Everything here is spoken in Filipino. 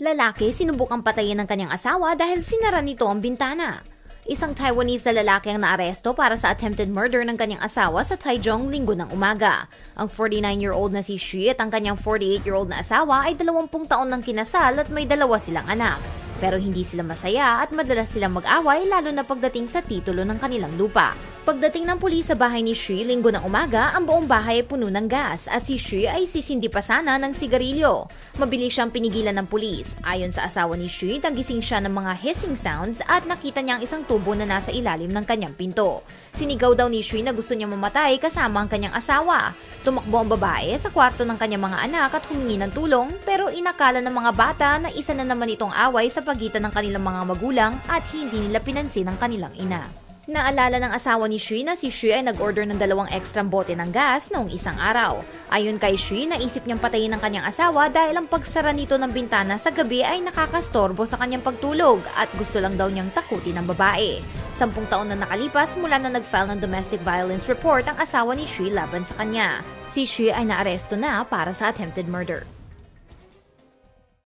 Lalaki sinubukang patayin ng kanyang asawa dahil sinara nito ang bintana. Isang Taiwanese na lalaki ang naaresto para sa attempted murder ng kanyang asawa sa Taichung linggo ng umaga. Ang 49-year-old na si Xu at ang kanyang 48-year-old na asawa ay 20 taon ng kinasal at may dalawa silang anak. Pero hindi sila masaya at madalas silang mag-away lalo na pagdating sa titulo ng kanilang lupa. Pagdating ng pulis sa bahay ni Shui linggo ng umaga, ang buong bahay ay puno ng gas at si Shui ay sisindi pa sana ng sigarilyo. Mabilis siyang pinigilan ng pulis. Ayon sa asawa ni Shui, nagising siya ng mga hissing sounds at nakita niya ang isang tubo na nasa ilalim ng kanyang pinto. Sinigaw daw ni Shui na gusto niya mamatay kasama ang kanyang asawa. Tumakbo ang babae sa kwarto ng kanyang mga anak at humingi ng tulong pero inakala ng mga bata na isa na naman itong away sa pagitan ng kanilang mga magulang at hindi nila pinansin ang kanilang ina. Naalala ng asawa ni Shui na si Shui ay nag-order ng dalawang extra bote ng gas noong isang araw. Ayon kay Shui, naisip niyang patayin ang kanyang asawa dahil ang pagsara nito ng bintana sa gabi ay nakakastorbo sa kanyang pagtulog at gusto lang daw niyang takutin ang babae. Sampung taon na nakalipas mula na nag-file ng domestic violence report ang asawa ni Shui laban sa kanya. Si Shui ay naaresto na para sa attempted murder.